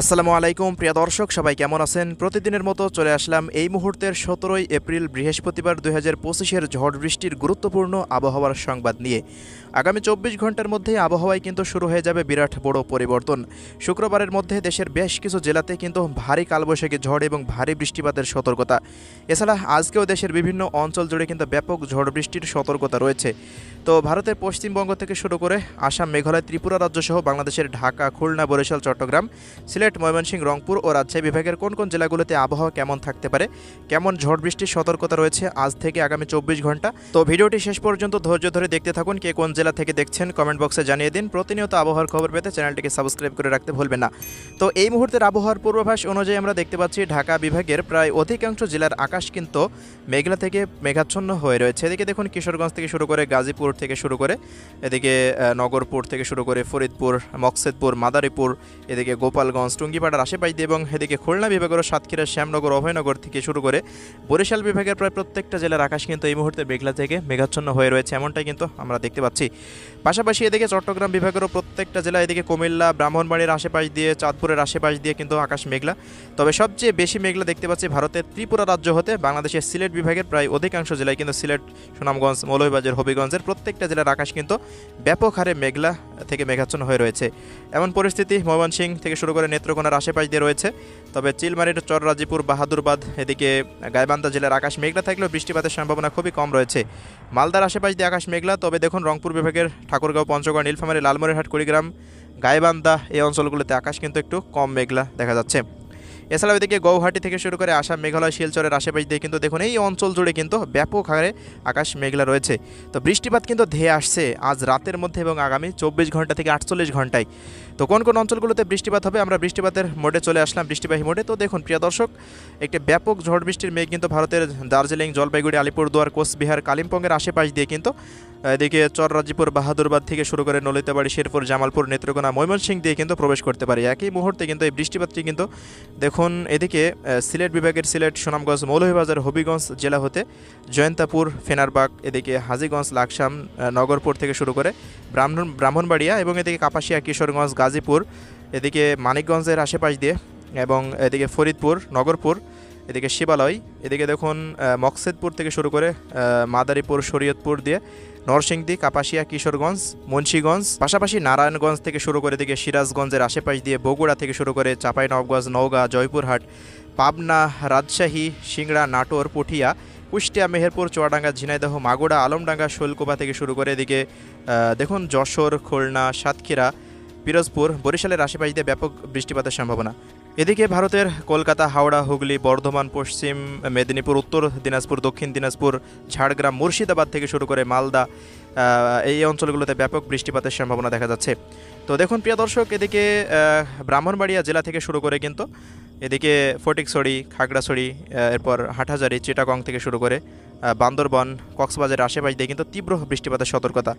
আসসালামু আলাইকুম, প্রিয় দর্শক, সবাই কেমন আছেন? প্রতিদিনের মতো চলে আসলাম এই মুহূর্তের সতেরোই এপ্রিল, বৃহস্পতিবার দুই হাজার পঁচিশের ঝড় বৃষ্টির গুরুত্বপূর্ণ আবহাওয়ার সংবাদ নিয়ে। আগামী চব্বিশ ঘণ্টার মধ্যে আবহাওয়ায় কিন্তু শুরু হয়ে যাবে বিরাট বড় পরিবর্তন। শুক্রবারের মধ্যে দেশের বেশ কিছু জেলাতে কিন্তু ভারী কালবৈশাখী ঝড় এবং ভারী বৃষ্টিপাতের সতর্কতা। এছাড়া আজকেও দেশের বিভিন্ন অঞ্চল জুড়ে কিন্তু ব্যাপক ঝড় বৃষ্টির সতর্কতা রয়েছে। তো ভারতের পশ্চিমবঙ্গ থেকে শুরু করে আসাম, মেঘালয়, ত্রিপুরা রাজ্য সহ বাংলাদেশের ঢাকা, খুলনা, বরিশাল, চট্টগ্রাম, সিলেট, ময়মনসিংহ, রংপুর ও রাজশাহী বিভাগের কোন কোন জেলাগুলোতে আবহাওয়া কেমন থাকতে পারে, কেমন ঝড় বৃষ্টির সতর্কতা রয়েছে আজ থেকে আগামী চব্বিশ ঘণ্টা। তো ভিডিওটি শেষ পর্যন্ত ধৈর্য ধরে দেখতে থাকুন, কে কোন জেলা থেকে দেখছেন, কমেন্ট বক্সে জানিয়ে দিন। প্রতিনিয়ত আবহাওয়ার খবর পেতে চ্যানেলটিকে সাবস্ক্রাইব করে রাখতে ভুলবেন না। তো এই মুহূর্তের আবহাওয়ার পূর্বাভাস অনুযায়ী আমরা দেখতে পাচ্ছি, ঢাকা বিভাগের প্রায় অধিকাংশ জেলার আকাশ কিন্তু মেঘলা থেকে মেঘাচ্ছন্ন হয়ে রয়েছে। এদিকে দেখুন, কিশোরগঞ্জ থেকে শুরু করে গাজীপুর থেকে শুরু করে, এদিকে নগরপুর থেকে শুরু করে ফরিদপুর, মকসেদপুর, মাদারীপুর, এদিকে গোপালগঞ্জ, টুঙ্গিপাড়ার আশেপাশ দিয়ে এবং এদিকে খুলনা বিভাগের সাতক্ষীরা, শ্যামনগর, অভয়নগর থেকে শুরু করে বরিশাল বিভাগের প্রায় প্রত্যেকটা জেলার আকাশ কিন্তু এই মুহূর্তে মেঘলা থেকে মেঘাচ্ছন্ন হয়ে রয়েছে, এমনটাই কিন্তু আমরা দেখতে পাচ্ছি। পাশাপাশি এদিকে চট্টগ্রাম বিভাগেরও প্রত্যেকটা জেলা, এদিকে কুমিল্লা ব্রাহ্মণবাড়ির আশেপাশ দিয়ে, চাঁদপুরের আশেপাশ দিয়ে কিন্তু আকাশ মেঘলা। তবে সবচেয়ে বেশি মেঘলা দেখতে পাচ্ছি ভারতের ত্রিপুরা রাজ্য হতে, বাংলাদেশের সিলেট বিভাগের প্রায় অধিকাংশ জেলায় কিন্তু সিলেট, সুনামগঞ্জ, মৌলভীবাজার, হবিগঞ্জের প্রত্যেকটা জেলার আকাশ কিন্তু ব্যাপক হারে মেঘলা থেকে মেঘাচ্ছন্ন হয়ে রয়েছে। এমন পরিস্থিতি ময়মনসিং থেকে শুরু করে নেত্রকোনার আশেপাশ দিয়ে রয়েছে। তবে চিলমারির চররাজিপুর, বাহাদুরবাদ এদিকে গাইবান্ধা জেলার আকাশ মেঘলা থাকলেও বৃষ্টিপাতের সম্ভাবনা খুবই কম রয়েছে। মালদার আশেপাশ দিয়ে আকাশ মেঘলা, তবে দেখুন রংপুর বিভাগের ঠাকুরগাঁও, পঞ্চগড়, নীলফামারী লালমনিরহাট কুড়িগ্রাম, গাইবান্ধা এই অঞ্চলগুলোতে আকাশ কিন্তু একটু কম মেঘলা দেখা যাচ্ছে। এছাড়াও এদিকে গৌহাটি থেকে শুরু করে আসাম, মেঘালয়, শিলচরের আশেপাশ দিয়ে কিন্তু দেখুন, এই অঞ্চল জুড়ে কিন্তু ব্যাপক হারে আকাশ মেঘলা রয়েছে। তো বৃষ্টিপাত কিন্তু ধেয়ে আসছে আজ রাতের মধ্যে এবং আগামী চব্বিশ ঘণ্টা থেকে আটচল্লিশ ঘন্টায়। তো কোন কোন অঞ্চলগুলোতে বৃষ্টিপাত হবে? আমরা বৃষ্টিপাতের মোডে চলে আসলাম, বৃষ্টিবাহী মোডে। তো দেখুন, প্রিয় দর্শক, একটি ব্যাপক ঝড় বৃষ্টির মেঘ কিন্তু ভারতের দার্জিলিং, জলপাইগুড়ি, আলিপুরদুয়ার, কোচবিহার, কালিম্পংয়ের আশেপাশ দিয়ে কিন্তু এদিকে চররাজিপুর বাহাদুরবাদ থেকে শুরু করে নলিতাবাড়ি, শেরপুর, জামালপুর, নেত্রকোনা, ময়মনসিংহ দিয়ে কিন্তু প্রবেশ করতে পারে। একই মুহূর্তে কিন্তু এই বৃষ্টিপাতটি কিন্তু দেখুন এদিকে সিলেট বিভাগের সিলেট, সুনামগঞ্জ, মৌলভীবাজার, হবিগঞ্জ জেলা হতে জয়ন্তাপুর, ফেনারবাগ, এদিকে হাজিগঞ্জ, লাকসাম নগরপুর থেকে শুরু করে ব্রাহ্মণ, ব্রাহ্মণবাড়িয়া এবং এদিকে কাপাসিয়া, কিশোরগঞ্জ, গাজীপুর, এদিকে মানিকগঞ্জের আশেপাশ দিয়ে এবং এদিকে ফরিদপুর, নগরপুর এদিকে শিবালয়, এদিকে দেখুন মকসেদপুর থেকে শুরু করে মাদারীপুর, শরীয়তপুর দিয়ে নরসিংদী, কাপাসিয়া, কিশোরগঞ্জ, মুন্সীগঞ্জ, পাশাপাশি নারায়ণগঞ্জ থেকে শুরু করে এদিকে সিরাজগঞ্জের আশেপাশ দিয়ে বগুড়া থেকে শুরু করে চাঁপাইনবাবগঞ্জ নওগাঁ জয়পুরহাট, পাবনা, রাজশাহী, সিংড়া, নাটোর, পুঠিয়া, কুষ্টিয়া, মেহেরপুর, চুয়াডাঙ্গা, ঝিনাইদহ মাগুড়া আলমডাঙ্গা, শৈলকুপা থেকে শুরু করে এদিকে দেখুন, যশোর, খুলনা, সাতক্ষীরা, পিরোজপুর, বরিশালের আশেপাশ দিয়ে ব্যাপক বৃষ্টিপাতের সম্ভাবনা। এদিকে ভারতের কলকাতা, হাওড়া, হুগলি, বর্ধমান, পশ্চিম, মেদিনীপুর, উত্তর দিনাজপুর, দক্ষিণ দিনাজপুর, ঝাড়গ্রাম, মুর্শিদাবাদ থেকে শুরু করে মালদা এই অঞ্চলগুলোতে ব্যাপক বৃষ্টিপাতের সম্ভাবনা দেখা যাচ্ছে। তো দেখুন প্রিয় দর্শক, এদিকে ব্রাহ্মণবাড়িয়া জেলা থেকে শুরু করে কিন্তু এদিকে ফটিকছড়ি, খাগড়াছড়ি এরপর হাটহাজারি, চিটাগং থেকে শুরু করে বান্দরবন, কক্সবাজারের আশেপাশ দিয়ে কিন্তু তীব্র বৃষ্টিপাতের সতর্কতা।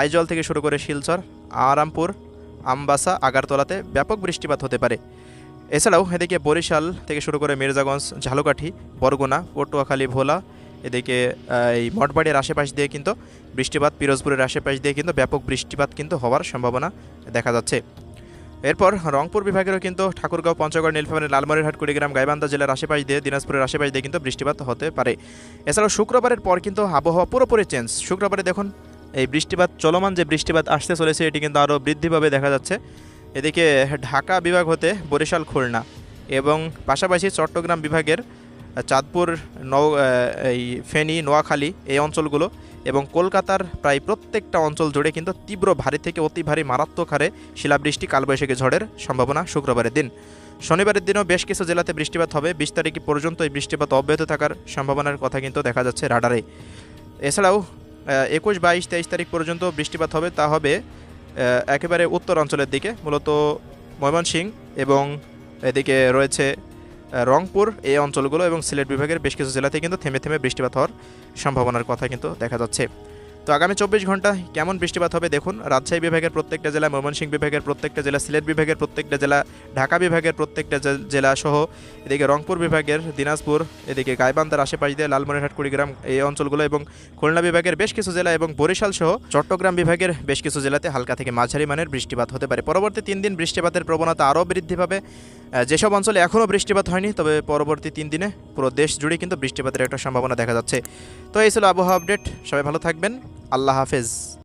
আইজল থেকে শুরু করে শিলচর, আরামপুর, আমবাসা, আগারতলাতে ব্যাপক বৃষ্টিপাত হতে পারে। এছাড়াও এদিকে বরিশাল থেকে শুরু করে মির্জাগঞ্জ, ঝালকাঠি, বরগুনা, পটুয়াখালী, ভোলা, এদিকে এই মঠবাড়ির আশেপাশ দিয়ে কিন্তু বৃষ্টিপাত, পিরোজপুরের আশেপাশ দিয়ে কিন্তু ব্যাপক বৃষ্টিপাত কিন্তু হওয়ার সম্ভাবনা দেখা যাচ্ছে। এরপর রংপুর বিভাগেরও কিন্তু ঠাকুরগাঁও, পঞ্চগড়, নীলফামারী, লালমনিরহাট, কুড়িগ্রাম, গাইবান্ধা জেলার আশেপাশ দিয়ে, দিনাজপুরের আশেপাশ দিয়ে কিন্তু বৃষ্টিপাত হতে পারে। এছাড়াও শুক্রবারের পর কিন্তু আবহাওয়া পুরোপুরি চেঞ্জ শুক্রবারে দেখুন, এই বৃষ্টিপাত, চলমান যে বৃষ্টিপাত আসতে চলেছে, এটি কিন্তু আরও বৃদ্ধিভাবে দেখা যাচ্ছে। এদিকে ঢাকা বিভাগ হতে বরিশাল, খুলনা এবং পাশাপাশি চট্টগ্রাম বিভাগের চাঁদপুর নৌ এই ফেনী, নোয়াখালী এই অঞ্চলগুলো এবং কলকাতার প্রায় প্রত্যেকটা অঞ্চল জুড়ে কিন্তু তীব্র ভারী থেকে অতি ভারী মারাত্মক হারে শিলাবৃষ্টি, কালবৈশাখী ঝড়ের সম্ভাবনা শুক্রবারের দিন। শনিবারের দিনও বেশ কিছু জেলাতে বৃষ্টিপাত হবে। বিশ তারিখ পর্যন্ত এই বৃষ্টিপাত অব্যাহত থাকার সম্ভাবনার কথা কিন্তু দেখা যাচ্ছে রাডারে। এছাড়াও একুশ, বাইশ, তেইশ তারিখ পর্যন্ত বৃষ্টিপাত হবে। তা হবে একেবারে উত্তরাঞ্চলের দিকে, মূলত ময়মনসিং এবং এদিকে রয়েছে রংপুর এই অঞ্চলগুলো এবং সিলেট বিভাগের বেশ কিছু জেলাতে কিন্তু থেমে থেমে বৃষ্টিপাত হওয়ার সম্ভাবনার কথা কিন্তু দেখা যাচ্ছে। তো আগামী চব্বিশ ঘণ্টা কেমন বৃষ্টিপাত হবে দেখুন। রাজশাহী বিভাগের প্রত্যেকটা জেলা, ময়মনসিংহ বিভাগের প্রত্যেকটা জেলা, সিলেট বিভাগের প্রত্যেকটা জেলা, ঢাকা বিভাগের প্রত্যেকটা জেলা সহ এদিকে রংপুর বিভাগের দিনাজপুর, এদিকে গাইবান্ধার আশেপাশ দিয়ে লালমনিরহাট, কুড়িগ্রাম এই অঞ্চলগুলো এবং খুলনা বিভাগের বেশ কিছু জেলা এবং বরিশাল সহ চট্টগ্রাম বিভাগের বেশ কিছু জেলাতে হালকা থেকে মাঝারি মানের বৃষ্টিপাত হতে পারে। পরবর্তী তিন দিন বৃষ্টিপাতের প্রবণতা আরও বৃদ্ধি পাবে। যেসব অঞ্চলে এখনও বৃষ্টিপাত হয়নি, তবে পরবর্তী তিন দিনে পুরো দেশ জুড়ে কিন্তু বৃষ্টিপাতের একটা সম্ভাবনা দেখা যাচ্ছে। তো এই ছিল আবহাওয়া আপডেট, সবাই ভালো থাকবেন, আল্লাহ হাফেজ।